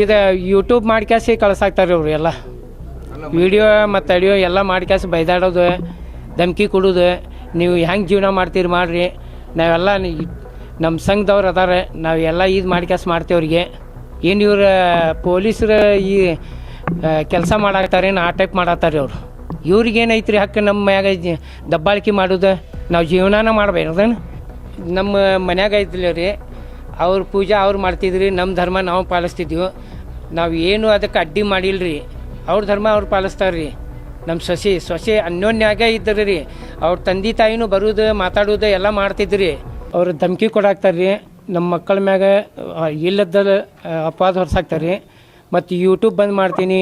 ಇದು ಯೂಟ್ಯೂಬ್ ಮಾಡ್ಕ್ಯಾಸಿ ಕಳ್ಸಾಕ್ತಾರೆ ಇವ್ರು ಎಲ್ಲ. ವಿಡಿಯೋ ಮತ್ತು ಅಡಿಯೋ ಎಲ್ಲ ಮಾಡ್ಕ್ಯಾಸಿ ಬೈದಾಡೋದು, ಧಮ್ಕಿ ಕೊಡೋದು, ನೀವು ಹೆಂಗೆ ಜೀವನ ಮಾಡ್ತೀರಿ ಮಾಡಿರಿ. ನಾವೆಲ್ಲ ನಮ್ಮ ಸಂಘದವ್ರು ಅದಾರೆ, ನಾವು ಎಲ್ಲ ಇದು ಮಾಡ್ತೀವಿ ಮಾಡ್ತೇವ್ರಿಗೆ ಏನು ಇವ್ರ ಪೊಲೀಸರು ಈ ಕೆಲಸ ಮಾಡಾಕ್ತಾರೆ ಆ ಟೈಪ್ ಮಾಡಾಕ್ತಾರೆ ಇವ್ರಿಗೆ ಇವ್ರಿಗೇನೈತ್ರಿ ಹಕ್ಕು ನಮ್ಮ ಮ್ಯಾಗ ದಬ್ಬಾಳಿಕೆ ಮಾಡೋದು, ನಾವು ಜೀವನಾನ ಮಾಡ್ಬೇಕು ನಮ್ಮ ಮನ್ಯಾಗ ಐತಿಲ್ಲ ರೀ. ಅವ್ರ ಪೂಜೆ ಅವ್ರು ಮಾಡ್ತಿದ್ರಿ ನಮ್ಮ ಧರ್ಮ ನಾವು ಪಾಲಿಸ್ತಿದ್ವಿ. ನಾವು ಏನು ಅದಕ್ಕೆ ಅಡ್ಡಿ ಮಾಡಿಲ್ರಿ. ಅವ್ರ ಧರ್ಮ ಅವ್ರು ಪಾಲಿಸ್ತಾರೆ ರೀ ನಮ್ಮ ಸೊಸೆ ಸೊಸೆ ಅನ್ಯೋನ್ಯಾಗ ಇದ್ದರು ರೀ. ಅವ್ರ ತಂದೆ ತಾಯಿನೂ ಬರೋದು, ಮಾತಾಡೋದು ಎಲ್ಲ ಮಾಡ್ತಿದ್ರಿ. ಅವ್ರು ಧಮಕಿ ಕೊಡಾಕ್ತಾರೆ ರೀ ನಮ್ಮ ಮಕ್ಕಳ ಮ್ಯಾಗ ಇಲ್ಲದ ಅಪವಾದ ಹೊರ್ಸಾಕ್ತಾರೆ ರೀ ಮತ್ತು ಯೂಟ್ಯೂಬ್ ಬಂದ್ ಮಾಡ್ತೀನಿ.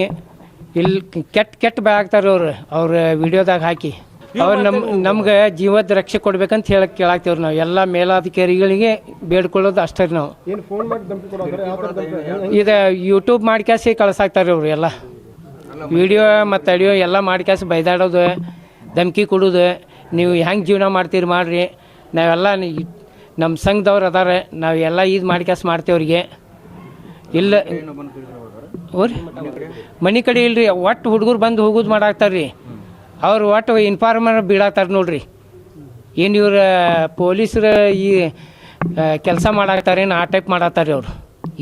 ಇಲ್ಲಿ ಕೆಟ್ಟ ಕೆಟ್ಟ ಬೈ ಆಗ್ತಾರೆ ಅವ್ರು. ಅವ್ರ ವಿಡಿಯೋದಾಗ ಹಾಕಿ. ಅವ್ರು ನಮ್ಮ ನಮ್ಗೆ ಜೀವದ ರಕ್ಷೆ ಕೊಡ್ಬೇಕಂತ ಹೇಳಕ್ ಕೇಳಾಕ್ತೇವ್ರಿ ನಾವು. ಎಲ್ಲ ಮೇಲಾಧಿಕಾರಿಗಳಿಗೆ ಬೇಡ್ಕೊಳ್ಳೋದು ಅಷ್ಟೇ ರೀ ನಾವು. ಏನು ಫೋನ್ ಮಾಡಿ ಧಮಕಿ ಕೊಡೋದ್ರೆ ಯಾವ ಥರ ಧಮಕಿ ಹೆಂಗ್- ಇದು ಯೂಟ್ಯೂಬ್ ಮಾಡ್ಕ್ಯಾಸಿ ಕಳ್ಸಾಕ್ತಾರೆ ಅವ್ರು ಎಲ್ಲ. ವಿಡಿಯೋ ಮತ್ತು ಅಡಿಯೋ ಎಲ್ಲ ಮಾಡ್ಕ್ಯಾಸಿ ಬೈದಾಡೋದು ಧಮಕಿ ಕೊಡೋದು ನೀವು ಹೆಂಗೆ ಜೀವನ ಮಾಡ್ತೀರಿ ಮಾಡ್ರಿ. ನಾವೆಲ್ಲ ನಿ- ನಮ್ಮ ಸಂಘದವ್ರು ಅದಾರೆ ನಾವು ಎಲ್ಲ ಇದು ಮಾಡ್ಕ್ಯಾಸ್ ಮಾಡ್ತೇವ್ರಿಗೆ ಇಲ್ಲ ಅವ್ರಿ. ಮನೆ ಕಡೆ ಇಲ್ರಿ ಒಟ್ಟು ಹುಡುಗರು ಬಂದು ಹೋಗೋದು ಮಾಡಾಕ್ತಾರೆ ರೀ ಅವ್ರು ಒಟ್ಟು ಇನ್ಫಾರ್ಮರ್ ಬೀಳಾಕ್ತಾರೆ ನೋಡ್ರಿ. ಏನು ಇವ್ರು, ಪೊಲೀಸರು ಈ ಕೆಲಸ ಮಾಡಾಕ್ತಾರೇನು ಆ ಟೈಪ್ ಮಾಡಾಕ್ತಾರೆ ಅವರು.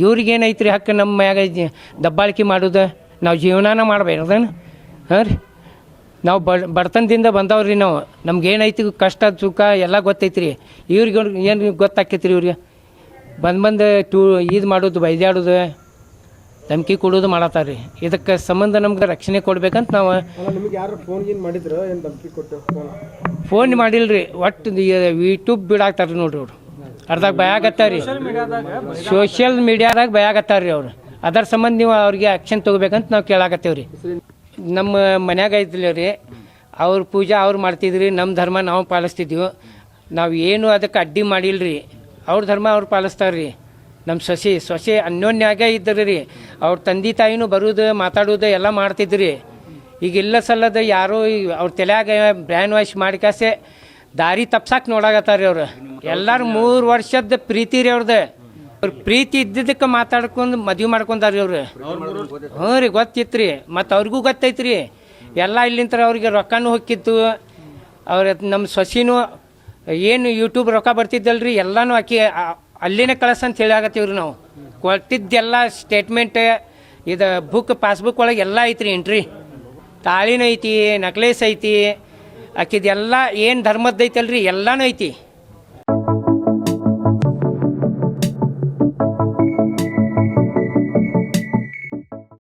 ಇವ್ರಿಗೇನೈತ್ರಿ ಹಕ್ಕು ನಮ್ಮ ಮ್ಯಾಗ ದಬ್ಬಾಳಿಕೆ ಮಾಡೋದು, ನಾವು ಜೀವನಾನ ಮಾಡಬೇಕೇನು ಹಾಂ ರೀ. ನಾವು ಬಡ ಬಡತನದಿಂದ ಬಂದವ್ರಿ ನಾವು. ನಮ್ಗೇನೈತಿ ಕಷ್ಟ, ಸುಖ ಎಲ್ಲ ಗೊತ್ತೈತ್ರಿ. ಇವ್ರಿಗೆ ಏನು ಗೊತ್ತಾಕೈತ್ರಿ ಇವ್ರಿಗೆ? ಬಂದು ಬಂದು ಟೂ ಇದು ಮಾಡೋದು ಬೈದಾಡೋದು ಧಮ್ಕಿ ಕೊಡೋದು ಮಾಡತ್ತಾರ ರೀ ಇದಕ್ಕೆ ಸಂಬಂಧ ನಮ್ಗೆ ರಕ್ಷಣೆ ಕೊಡ್ಬೇಕಂತ ನಾವು ಅಲ್ಲ ನಿಮಗೆ ಯಾರು ಫೋನ್ ಗೀನ್ ಮಾಡಿದ್ರು ಏನು ಧಮಕಿ ಕೊಟ್ಟು ಫೋನ್ ಫೋನ್ ಮಾಡಿಲ್ರಿ. ಒಟ್ಟು ಯೂಟ್ಯೂಬ್ ಬಿಡಾಕ್ತಾರೆ ನೋಡ್ರಿ ಅವ್ರು. ಅರ್ಧಾಗ ಭಯಾಗತ್ತಾರ ರೀ ಸೋಷಿಯಲ್ ಮೀಡಿಯಾದಾಗ ಭಯ ಆಗತ್ತಾರ ರೀ ಅವ್ರು. ಅದರ ಸಂಬಂಧ ನೀವು ಅವ್ರಿಗೆ ಆ್ಯಕ್ಷನ್ ತೊಗೋಬೇಕಂತ ನಾವು ಕೇಳಾಕತ್ತೇವೆ ರೀ ನಮ್ಮ ಮನ್ಯಾಗ ಐತಿಲ್ಲ ರೀ. ಅವ್ರ ಪೂಜೆ ಅವ್ರು ಮಾಡ್ತಿದ್ರಿ ನಮ್ಮ ಧರ್ಮ ನಾವು ಪಾಲಿಸ್ತಿದ್ವಿ. ನಾವು ಏನು ಅದಕ್ಕೆ ಅಡ್ಡಿ ಮಾಡಿಲ್ರಿ. ಅವ್ರ ಧರ್ಮ ಅವ್ರು ಪಾಲಿಸ್ತಾರೆ ರೀ ನಮ್ಮ ಸೊಸೆ ಸೊಸೆ ಅನ್ಯೋನ್ಯಾಗ ಇದ್ದರು ರೀ. ಅವ್ರ ತಂದೆ ತಾಯಿನೂ ಬರೋದು ಮಾತಾಡೋದು ಎಲ್ಲ ಮಾಡ್ತಿದ್ರಿ ಈಗ ಇಲ್ಲ ಸಲ್ಲದ ಯಾರೋ ಅವ್ರ ತಲೆಯಾಗ ಬ್ರ್ಯಾಂಡ್ ವಾಶ್ ಮಾಡ್ಕಾಸೆ ದಾರಿ ತಪ್ಸಕ್ಕೆ ನೋಡಾಕತ್ತಾರ ಅವ್ರು. ಎಲ್ಲರೂ ಮೂರು ವರ್ಷದ ಪ್ರೀತಿ ರೀ ಅವ್ರದ್ದು ಅವ್ರ ಪ್ರೀತಿ ಇದ್ದಿದ್ದಕ್ಕೆ ಮಾತಾಡ್ಕೊಂಡು ಮದುವೆ ಮಾಡ್ಕೊಂಡಾರ ಅವರು. ಅವ್ರು ಹ್ಞೂ ರೀ, ಗೊತ್ತಿತ್ತು ರೀ. ಮತ್ತು ಅವ್ರಿಗೂ ಗೊತ್ತೈತ್ರಿ ಎಲ್ಲ ಇಲ್ಲಿಂತ ಅವ್ರಿಗೆ ರೊಕ್ಕನೂ ಹೊಕ್ಕಿತ್ತು. ಅವ್ರ ನಮ್ಮ ಸೊಸಿನೂ ಏನು ಯೂಟ್ಯೂಬ್ ರೊಕ್ಕ ಬರ್ತಿದ್ದಲ್ರಿ, ಎಲ್ಲನೂ ಆಕಿ ಆ- ಅಂತ ಕಳ್ಸಂತ ರೀ ನಾವು. ಕೊಟ್ಟಿದ್ದೆಲ್ಲ ಸ್ಟೇಟ್ಮೆಂಟ್ ಇದು ಬುಕ್ ಪಾಸ್ಬುಕ್ ಒಳಗೆ ಎಲ್ಲ ಐತ್ರಿ ಎಂಟ್ರಿ ತಾಳಿನೂ ಐತಿ ನಕ್ಲೇಸ್ ಐತಿ, ಆಕಿದೆಲ್ಲ ಏನು ಧರ್ಮದ್ದು ಐತಲ್ರಿ? ಎಲ್ಲನೂ ಐತಿ.